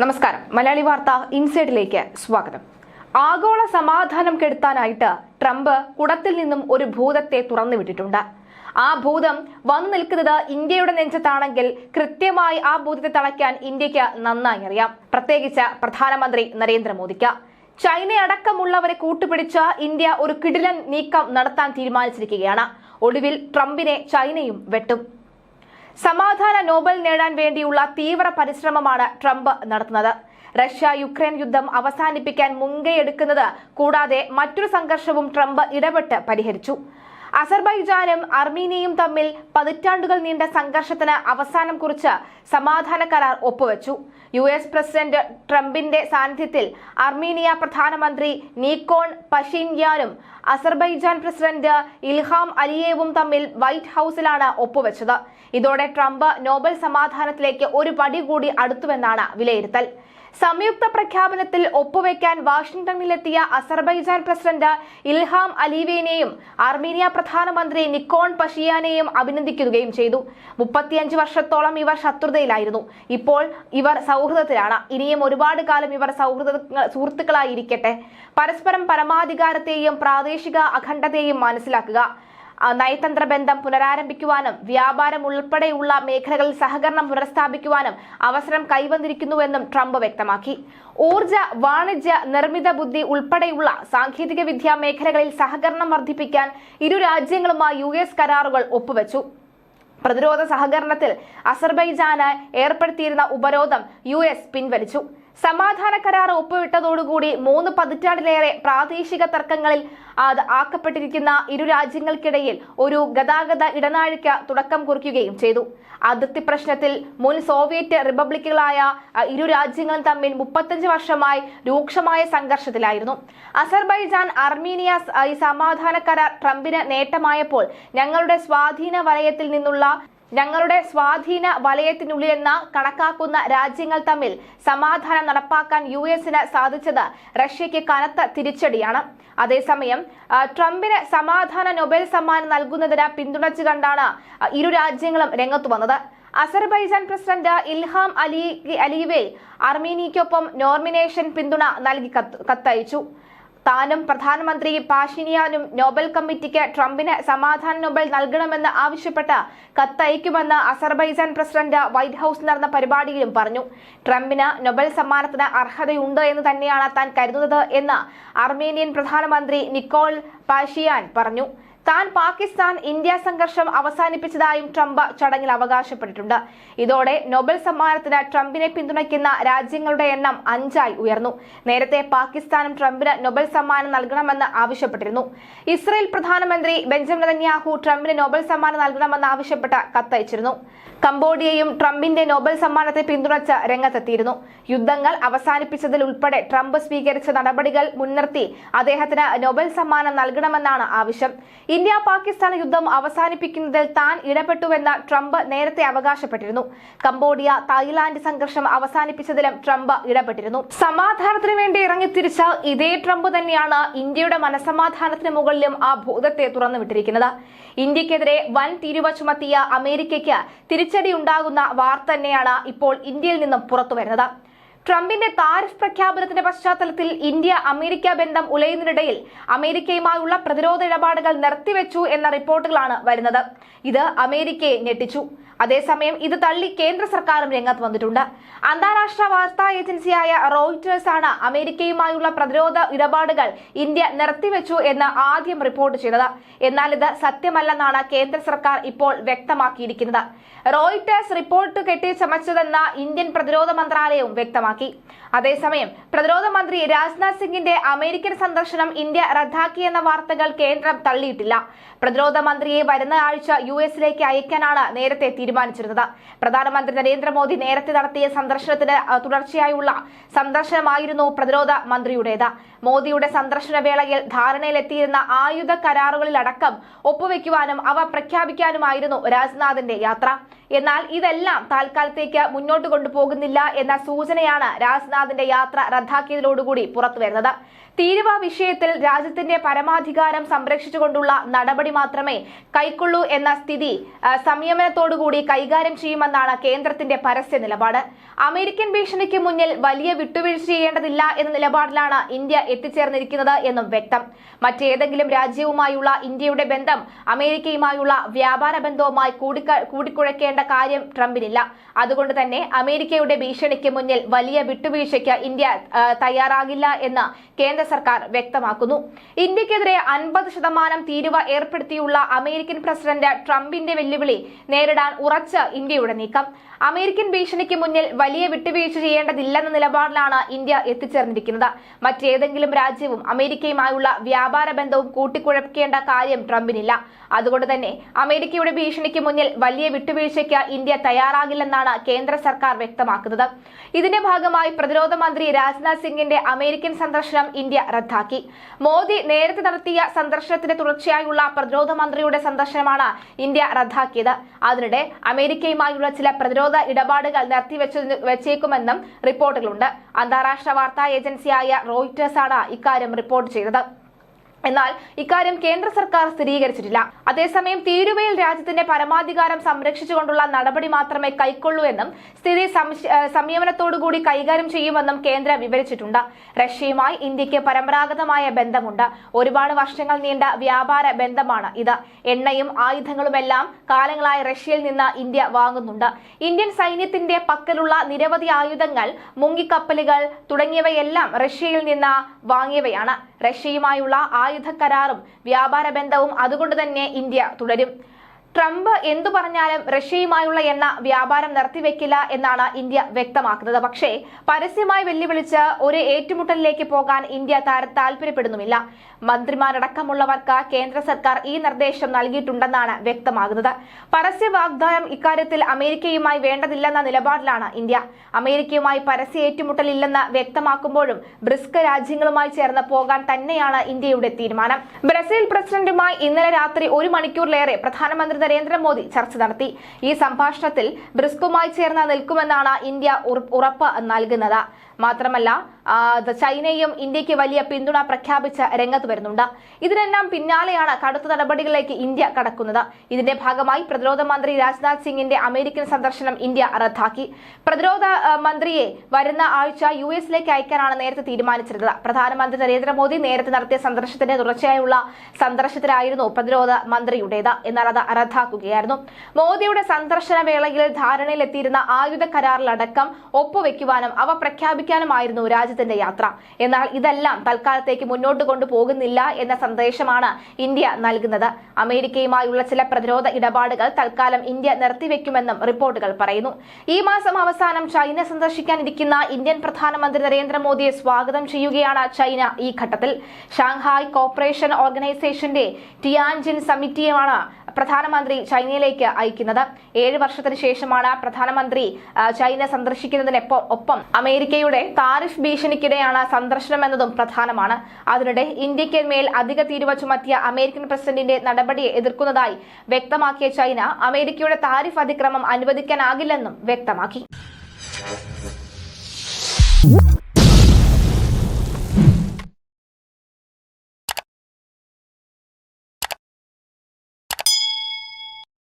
നമസ്കാരം. മലയാളി വാർത്ത ഇൻസൈഡിലേക്ക് സ്വാഗതം. ആഗോള സമാധാനം കെടുത്താനായിട്ട് ട്രംപ് കുടത്തിൽ നിന്നും ഒരു ഭൂതത്തെ തുറന്നു വിട്ടിട്ടുണ്ട്. ആ ഭൂതം വന്നു നിൽക്കുന്നത് ഇന്ത്യയുടെ നെഞ്ചത്താണെങ്കിൽ കൃത്യമായി ആ ഭൂതത്തെ തളയ്ക്കാൻ ഇന്ത്യയ്ക്ക് നന്നായി അറിയാം. പ്രത്യേകിച്ച് പ്രധാനമന്ത്രി നരേന്ദ്രമോദിക്ക്. ചൈന അടക്കമുള്ളവരെ കൂട്ടുപിടിച്ച് ഇന്ത്യ ഒരു കിടിലൻ നീക്കം നടത്താൻ തീരുമാനിച്ചിരിക്കുകയാണ്. ഒടുവിൽ ട്രംപിനെ ചൈനയും വെട്ടും. സമാധാന നോബൽ നേടാൻ വേണ്ടിയുള്ള തീവ്ര പരിശ്രമമാണ് ട്രംപ് നടത്തുന്നത്. റഷ്യ യുക്രൈൻ യുദ്ധം അവസാനിപ്പിക്കാൻ മുൻകൈയെടുക്കുന്നത് കൂടാതെ മറ്റൊരു സംഘർഷവും ട്രംപ് ഇടപെട്ട് പരിഹരിച്ചു. അസർബൈജാനും അർമീനിയയും തമ്മിൽ പതിറ്റാണ്ടുകൾ നീണ്ട സംഘർഷത്തിന് അവസാനം കുറിച്ച് സമാധാന കരാർ ഒപ്പുവെച്ചു. യു എസ് പ്രസിഡന്റ് ട്രംപിന്റെ സാന്നിധ്യത്തിൽ അർമീനിയ പ്രധാനമന്ത്രി നീക്കോൺ പഷീൻയാനും അസർബൈജാൻ പ്രസിഡന്റ് ഇൽഹാം അലിയേവും തമ്മിൽ വൈറ്റ് ഹൌസിലാണ് ഒപ്പുവെച്ചത്. ഇതോടെ ട്രംപ് നോബൽ സമാധാനത്തിലേക്ക് ഒരു പടി കൂടി അടുത്തുവെന്നാണ് വിലയിരുത്തൽ. സംയുക്ത പ്രഖ്യാപനത്തിൽ ഒപ്പുവെക്കാൻ വാഷിംഗ്ടണിലെത്തിയ അസർബൈജാൻ പ്രസിഡന്റ് ഇൽഹാം അലീവേനെയും അർമീനിയ പ്രധാനമന്ത്രി നിക്കോൺ പഷിയാനെയും അഭിനന്ദിക്കുകയും ചെയ്തു. മുപ്പത്തിയഞ്ച് വർഷത്തോളം ഇവർ ശത്രുതയിലായിരുന്നു. ഇപ്പോൾ ഇവർ സൗഹൃദത്തിലാണ്. ഇനിയും ഒരുപാട് കാലം ഇവർ സൗഹൃദ സുഹൃത്തുക്കളായിരിക്കട്ടെ. പരസ്പരം പരമാധികാരത്തെയും പ്രാദേശിക അഖണ്ഡതയെയും മനസ്സിലാക്കുക. നയതന്ത്ര ബന്ധം പുനരാരംഭിക്കുവാനും വ്യാപാരം ഉൾപ്പെടെയുള്ള മേഖലകളിൽ സഹകരണം പുനഃസ്ഥാപിക്കുവാനും അവസരം കൈവന്നിരിക്കുന്നുവെന്നും ട്രംപ് വ്യക്തമാക്കി. ഊർജ വാണിജ്യ നിർമ്മിത ബുദ്ധി ഉൾപ്പെടെയുള്ള സാങ്കേതിക വിദ്യാ മേഖലകളിൽ സഹകരണം വർദ്ധിപ്പിക്കാൻ ഇരു രാജ്യങ്ങളുമായി യു കരാറുകൾ ഒപ്പുവെച്ചു. പ്രതിരോധ സഹകരണത്തിൽ അസർബൈജാന് ഏർപ്പെടുത്തിയിരുന്ന ഉപരോധം യു എസ് പിൻവലിച്ചു. സമാധാന കരാർ ഒപ്പുവിട്ടതോടുകൂടി മൂന്ന് പതിറ്റാണ്ടിലേറെ പ്രാദേശിക തർക്കങ്ങളിൽ അത് ആക്കപ്പെട്ടിരിക്കുന്ന ഇരു രാജ്യങ്ങൾക്കിടയിൽ ഒരു ഗതാഗത ഇടനാഴിക്ക് തുടക്കം കുറിക്കുകയും ചെയ്തു. അതിർത്തി പ്രശ്നത്തിൽ മുൻ സോവിയറ്റ് റിപ്പബ്ലിക്കുകളായ ഇരു രാജ്യങ്ങളും തമ്മിൽ മുപ്പത്തഞ്ച് വർഷമായി രൂക്ഷമായ സംഘർഷത്തിലായിരുന്നു. അസർബൈജാൻ അർമീനിയ ഈ സമാധാന കരാർ ട്രംപിന് നേട്ടമായപ്പോൾ ഞങ്ങളുടെ സ്വാധീന വലയത്തിൽ നിന്നുള്ള ഞങ്ങളുടെ സ്വാധീന വലയത്തിനുള്ളിലെന്ന് കണക്കാക്കുന്ന രാജ്യങ്ങൾ തമ്മിൽ സമാധാനം നടപ്പാക്കാൻ യു എസിന് സാധിച്ചത് റഷ്യയ്ക്ക് കനത്ത തിരിച്ചടിയാണ്. അതേസമയം ട്രംപിന് സമാധാന നൊബേൽ സമ്മാനം നൽകുന്നതിന് പിന്തുണച്ചു കണ്ടാണ് ഇരു രാജ്യങ്ങളും രംഗത്തു വന്നത്. Azerbaijan president Ilham Ali Aliyev അർമീനിയയ്ക്കൊപ്പം nomination പിന്തുണ നൽകി കത്ത് കത്തയച്ചു. താനും പ്രധാനമന്ത്രി പാഷിനിയാനും നോബൽ കമ്മിറ്റിക്ക് ട്രംപിന് സമാധാന നോബൽ നൽകണമെന്ന് ആവശ്യപ്പെട്ട് കത്തയക്കുമെന്ന് അസർബൈജാൻ പ്രസിഡന്റ് വൈറ്റ് ഹൌസ് നടന്ന പരിപാടിയിലും പറഞ്ഞു. ട്രംപിന് നൊബൽ സമ്മാനത്തിന് അർഹതയുണ്ട് എന്ന് തന്നെയാണ് താൻ കരുതുന്നത് എന്ന് അർമേനിയൻ പ്രധാനമന്ത്രി നിക്കോൾ പാഷിയാൻ പറഞ്ഞു. താൻ പാകിസ്ഥാൻ ഇന്ത്യ സംഘർഷം അവസാനിപ്പിച്ചതായും ട്രംപ് ചടങ്ങിൽ അവകാശപ്പെട്ടിട്ടുണ്ട്. ഇതോടെ നൊബൽ സമ്മാനത്തിന് ട്രംപിനെ പിന്തുണയ്ക്കുന്ന രാജ്യങ്ങളുടെ എണ്ണം അഞ്ചായി ഉയർന്നു. നേരത്തെ പാകിസ്ഥാനും ട്രംപിന് നൊബൽ സമ്മാനം നൽകണമെന്ന് ആവശ്യപ്പെട്ടിരുന്നു. ഇസ്രയേൽ പ്രധാനമന്ത്രി ബെഞ്ചമിൻ നെതന്യാഹു ട്രംപിന് നൊബൽ സമ്മാനം നൽകണമെന്ന് ആവശ്യപ്പെട്ട് കത്തയച്ചിരുന്നു. കംബോഡിയയും ട്രംപിന്റെ നൊബൽ സമ്മാനത്തെ പിന്തുണച്ച് രംഗത്തെത്തിയിരുന്നു. യുദ്ധങ്ങൾ അവസാനിപ്പിച്ചതിൽ ഉൾപ്പെടെ ട്രംപ് സ്വീകരിച്ച നടപടികൾ മുൻനിർത്തി അദ്ദേഹത്തിന് നൊബൽ സമ്മാനം നൽകണമെന്നാണ് ആവശ്യം. ഇന്ത്യ പാകിസ്ഥാൻ യുദ്ധം അവസാനിപ്പിക്കുന്നതിൽ താൻ ഇടപെട്ടുവെന്ന് ട്രംപ് നേരത്തെ അവകാശപ്പെട്ടിരുന്നു. കംബോഡിയ തായ്ലാന്റ് സംഘർഷം അവസാനിപ്പിച്ചതിലും ട്രംപ് ഇടപെട്ടിരുന്നു. സമാധാനത്തിന് വേണ്ടി ഇറങ്ങിത്തിരിച്ച ഇതേ ട്രംപ് തന്നെയാണ് ഇന്ത്യയുടെ മനസമാധാനത്തിന് മുകളിലും ആ ഭൂതത്തെ തുറന്നുവിട്ടിരിക്കുന്നത്. ഇന്ത്യക്കെതിരെ വൻ തിരുവ ചുമത്തിയ അമേരിക്കയ്ക്ക് തിരിച്ചടി ഉണ്ടാകുന്ന വാർത്ത തന്നെയാണ് ഇപ്പോൾ ഇന്ത്യയിൽ നിന്നും പുറത്തുവരുന്നത്. ട്രംപിന്റെ താരിഫ് പ്രഖ്യാപനത്തിന്റെ പശ്ചാത്തലത്തിൽ ഇന്ത്യ അമേരിക്ക ബന്ധം ഉലയുന്നതിനിടയിൽ അമേരിക്കയുമായുള്ള പ്രതിരോധ ഇടപാടുകൾ നിർത്തിവെച്ചു എന്ന റിപ്പോർട്ടുകളാണ് വരുന്നത്. ഇത് അമേരിക്കയെ ഞെട്ടിച്ചു. അതേസമയം ഇത് തള്ളി കേന്ദ്ര സർക്കാരും രംഗത്ത് വന്നിട്ടുണ്ട്. അന്താരാഷ്ട്ര വാർത്താ ഏജൻസിയായ റോയിറ്റേഴ്സ് ആണ് അമേരിക്കയുമായുള്ള പ്രതിരോധ ഇടപാടുകൾ ഇന്ത്യ നിർത്തിവെച്ചു എന്ന് ആദ്യം റിപ്പോർട്ട് ചെയ്തത്. എന്നാൽ ഇത് സത്യമല്ലെന്നാണ് കേന്ദ്ര സർക്കാർ ഇപ്പോൾ വ്യക്തമാക്കിയിരിക്കുന്നത്. റോയിറ്റേഴ്സ് റിപ്പോർട്ട് കെട്ടിച്ചമച്ചതെന്ന് ഇന്ത്യൻ പ്രതിരോധ മന്ത്രാലയവും വ്യക്തമാക്കി. അതേസമയം പ്രതിരോധ മന്ത്രി രാജ്നാഥ് സിംഗിന്റെ അമേരിക്കൻ സന്ദർശനം ഇന്ത്യ റദ്ദാക്കിയെന്ന വാർത്തകൾ കേന്ദ്രം തള്ളിയിട്ടില്ല. പ്രതിരോധ മന്ത്രിയെ വരുന്ന ആഴ്ച യു എസിലേക്ക് അയക്കാനാണ് നേരത്തെ തീരുമാനിച്ചിരുന്നത്. പ്രധാനമന്ത്രി നരേന്ദ്രമോദി നേരത്തെ നടത്തിയ സന്ദർശനത്തിന് തുടർച്ചയായുള്ള സന്ദർശനമായിരുന്നു പ്രതിരോധ മന്ത്രിയുടേത്. മോദിയുടെ സന്ദർശന വേളയിൽ ധാരണയിലെത്തിയിരുന്ന ആയുധ കരാറുകളിലടക്കം ഒപ്പുവെക്കുവാനും അവ പ്രഖ്യാപിക്കാനുമായിരുന്നു രാജ്നാഥിന്റെ യാത്ര. എന്നാൽ ഇതെല്ലാം താൽക്കാലത്തേക്ക് മുന്നോട്ട് കൊണ്ടുപോകുന്നില്ല എന്ന സൂചനയാണ് രാജ്നാഥിന്റെ യാത്ര റദ്ദാക്കിയതിലോടുകൂടി പുറത്തുവരുന്നത്. തീരുവ വിഷയത്തിൽ രാജ്യത്തിന്റെ പരമാധികാരം സംരക്ഷിച്ചുകൊണ്ടുള്ള നടപടി മാത്രമേ കൈക്കൊള്ളൂ എന്ന സ്ഥിതി സംയമനത്തോടുകൂടി കൈകാര്യം ചെയ്യുമെന്നാണ് കേന്ദ്രത്തിന്റെ പരസ്യ നിലപാട്. അമേരിക്കൻ ഭീഷണിക്ക് മുന്നിൽ വലിയ വിട്ടുവീഴ്ച ചെയ്യേണ്ടതില്ല എന്ന നിലപാടിലാണ് ഇന്ത്യ എത്തിച്ചേർന്നിരിക്കുന്നത് എന്നും വ്യക്തം. മറ്റേതെങ്കിലും രാജ്യവുമായുള്ള ഇന്ത്യയുടെ ബന്ധം അമേരിക്കയുമായുള്ള വ്യാപാര ബന്ധവുമായി കൂടിക്ക- കൂടിക്കുഴയ്ക്കേണ്ട കാര്യം ട്രംപിനില്ല. അതുകൊണ്ട് തന്നെ അമേരിക്കയുടെ ഭീഷണിക്ക് മുന്നിൽ വലിയ വിട്ടുവീഴ്ചയ്ക്ക് ഇന്ത്യ തയ്യാറാകില്ല എന്ന് കേന്ദ്ര സർക്കാർ വ്യക്തമാക്കുന്നു. ഇന്ത്യക്കെതിരെ അൻപത് ശതമാനം തീരുവ ഏർപ്പെടുത്തിയുള്ള അമേരിക്കൻ പ്രസിഡന്റ് ട്രംപിന്റെ വെല്ലുവിളി നേരിടാൻ ഉറച്ച് ഇന്ത്യയുടെ നീക്കം. അമേരിക്കൻ ഭീഷണിക്ക് മുന്നിൽ വലിയ വിട്ടുവീഴ്ച ചെയ്യേണ്ടതില്ലെന്ന നിലപാടിലാണ് ഇന്ത്യ എത്തിച്ചേർന്നിരിക്കുന്നത്. മറ്റേതെങ്കിലും രാജ്യവും അമേരിക്കയുമായുള്ള വ്യാപാര ബന്ധവും കൂട്ടിക്കുഴപ്പിക്കേണ്ട കാര്യം ട്രംപിനില്ല. അതുകൊണ്ട് തന്നെ അമേരിക്കയുടെ ഭീഷണിക്ക് മുന്നിൽ വലിയ വിട്ടുവീഴ്ചയ്ക്ക് ഇന്ത്യ തയ്യാറാകില്ലെന്നാണ് കേന്ദ്ര സർക്കാർ വ്യക്തമാക്കുന്നത്. ഇതിന്റെ ഭാഗമായി പ്രതിരോധ മന്ത്രി രാജ്നാഥ് സിംഗിന്റെ അമേരിക്കൻ സന്ദർശനം ഇന്ത്യ റദ്ദാക്കി. മോദി നേരത്തെ നടത്തിയ സന്ദർശനത്തിന്റെ തുടർച്ചയായുള്ള പ്രതിരോധ മന്ത്രിയുടെ സന്ദർശനമാണ് ഇന്ത്യ റദ്ദാക്കിയത്. അതിനിടെ അമേരിക്കയുമായുള്ള ചില പ്രതിരോധ ഇടപാടുകൾ നിർത്തിവെച്ചു വെച്ചേക്കുമെന്നും റിപ്പോർട്ടുകളുണ്ട്. അന്താരാഷ്ട്ര വാർത്താ ഏജൻസിയായ റോയിറ്റേഴ്സ് ആണ് ഇക്കാര്യം റിപ്പോർട്ട് ചെയ്തത്. എന്നാൽ ഇക്കാര്യം കേന്ദ്ര സർക്കാർ സ്ഥിരീകരിച്ചിട്ടില്ല. അതേസമയം തീരുവയിൽ രാജ്യത്തിന്റെ പരമാധികാരം സംരക്ഷിച്ചുകൊണ്ടുള്ള നടപടി മാത്രമേ കൈക്കൊള്ളൂ എന്നും സ്ഥിതി സംയമനത്തോടുകൂടി കൈകാര്യം ചെയ്യുമെന്നും കേന്ദ്രം വിവരിച്ചിട്ടുണ്ട്. റഷ്യയുമായി ഇന്ത്യയ്ക്ക് പരമ്പരാഗതമായ ബന്ധമുണ്ട്. ഒരുപാട് വർഷങ്ങൾ നീണ്ട വ്യാപാര ബന്ധമാണ് ഇത്. എണ്ണയും ആയുധങ്ങളുമെല്ലാം കാലങ്ങളായി റഷ്യയിൽ നിന്ന് ഇന്ത്യ വാങ്ങുന്നുണ്ട്. ഇന്ത്യൻ സൈന്യത്തിന്റെ പക്കലുള്ള നിരവധി ആയുധങ്ങൾ മുങ്ങിക്കപ്പലുകൾ തുടങ്ങിയവയെല്ലാം റഷ്യയിൽ നിന്ന് വാങ്ങിയവയാണ്. റഷ്യയുമായുള്ള ആയുധ കരാറും വ്യാപാര ബന്ധവും അതുകൊണ്ട് തന്നെ ഇന്ത്യ തുടരും. ട്രംപ് എന്തു പറഞ്ഞാലും റഷ്യയുമായുള്ള എണ്ണ വ്യാപാരം നിർത്തിവെക്കില്ല എന്നാണ് ഇന്ത്യ വ്യക്തമാക്കുന്നത്. പക്ഷേ പരസ്യമായി വെല്ലുവിളിച്ച് ഒരു ഏറ്റുമുട്ടലിലേക്ക് പോകാൻ ഇന്ത്യ താല്പര്യപ്പെടുന്നുമില്ല മന്ത്രിമാരടക്കമുള്ളവർക്ക് കേന്ദ്ര സർക്കാർ ഈ നിർദ്ദേശം നൽകിയിട്ടുണ്ടെന്നാണ് വ്യക്തമാകുന്നത്. പരസ്യ വാഗ്ദാനം ഇക്കാര്യത്തിൽ അമേരിക്കയുമായി വേണ്ടതില്ലെന്ന നിലപാടിലാണ് ഇന്ത്യ. അമേരിക്കയുമായി പരസ്യ ഏറ്റുമുട്ടലില്ലെന്ന് വ്യക്തമാക്കുമ്പോഴും ബ്രിസ്ക രാജ്യങ്ങളുമായി ചേർന്ന് പോകാൻ തന്നെയാണ് ഇന്ത്യയുടെ തീരുമാനം. ബ്രസീൽ പ്രസിഡന്റുമായി ഇന്നലെ രാത്രി ഒരു മണിക്കൂറിലേറെ പ്രധാനമന്ത്രി നരേന്ദ്രമോദി ചർച്ച നടത്തി. ഈ സംഭാഷണത്തിൽ ബ്രിസ്കുമായി ചേർന്ന് നിൽക്കുമെന്നാണ് ഇന്ത്യ ഉറപ്പ് നൽകുന്നത്. മാത്രമല്ല ചൈനയും ഇന്ത്യയ്ക്ക് വലിയ പിന്തുണ പ്രഖ്യാപിച്ച് രംഗത്ത് വരുന്നുണ്ട്. ഇതിനെല്ലാം പിന്നാലെയാണ് കടുത്ത നടപടികളിലേക്ക് ഇന്ത്യ കടക്കുന്നത്. ഇതിന്റെ ഭാഗമായി പ്രതിരോധ മന്ത്രി രാജ്നാഥ് സിംഗിന്റെ അമേരിക്കൻ സന്ദർശനം ഇന്ത്യ റദ്ദാക്കി. പ്രതിരോധ മന്ത്രിയെ വരുന്ന ആഴ്ച യു എസിലേക്ക് അയക്കാനാണ് നേരത്തെ തീരുമാനിച്ചിരുന്നത്. പ്രധാനമന്ത്രി നരേന്ദ്രമോദി നേരത്തെ നടത്തിയ സന്ദർശനത്തിന്റെ തുടർച്ചയായുള്ള സന്ദർശനത്തിലായിരുന്നു പ്രതിരോധ മന്ത്രിയുടേത്. എന്നാൽ അത് റദ്ദാക്കുകയായിരുന്നു. മോദിയുടെ സന്ദർശന വേളയിൽ ധാരണയിലെത്തിയിരുന്ന ആയുധ കരാറിലടക്കം ഒപ്പുവെക്കുവാനും അവ പ്രഖ്യാപിക്കാനുമായിരുന്നു രാജ്യത്തിന്റെ യാത്ര. എന്നാൽ ഇതെല്ലാം തൽക്കാലത്തേക്ക് മുന്നോട്ട് കൊണ്ടുപോകുന്നില്ല എന്ന സന്ദേശമാണ് ഇന്ത്യ നൽകുന്നത്. അമേരിക്കയുമായുള്ള ചില പ്രതിരോധ ഇടപാടുകൾ തൽക്കാലം ഇന്ത്യ നിർത്തിവെക്കുമെന്നും റിപ്പോർട്ടുകൾ പറയുന്നു. ഈ മാസം അവസാനം ചൈന സന്ദർശിക്കാനിരിക്കുന്ന ഇന്ത്യൻ പ്രധാനമന്ത്രി നരേന്ദ്രമോദിയെ സ്വാഗതം ചെയ്യുകയാണ് ചൈന ഈ ഘട്ടത്തിൽ. ഷാങ്ഹായ് കോപ്പറേഷൻ ഓർഗനൈസേഷന്റെ ടിയാൻജിൻ സമിറ്റിയുമാണ് പ്രധാനമന്ത്രി ചൈനയിലേക്ക് അയക്കുന്നത്. ഏഴ് വർഷത്തിന് ശേഷമാണ് പ്രധാനമന്ത്രി ചൈന സന്ദർശിക്കുന്നതിനൊപ്പം ഒപ്പം അമേരിക്കയുടെ താരിഫ് ഭീഷണിക്കിടെയാണ് സന്ദർശനം എന്നതും പ്രധാനമാണ്. അതിനിടെ ഇന്ത്യയ്ക്ക് മേൽ അധിക തീരുവ ചുമത്തിയ അമേരിക്കൻ പ്രസിഡന്റിന്റെ നടപടിയെ എതിർക്കുന്നതായി വ്യക്തമാക്കിയ ചൈന അമേരിക്കയുടെ താരിഫ് അതിക്രമം അനുവദിക്കാനാകില്ലെന്നും വ്യക്തമാക്കി.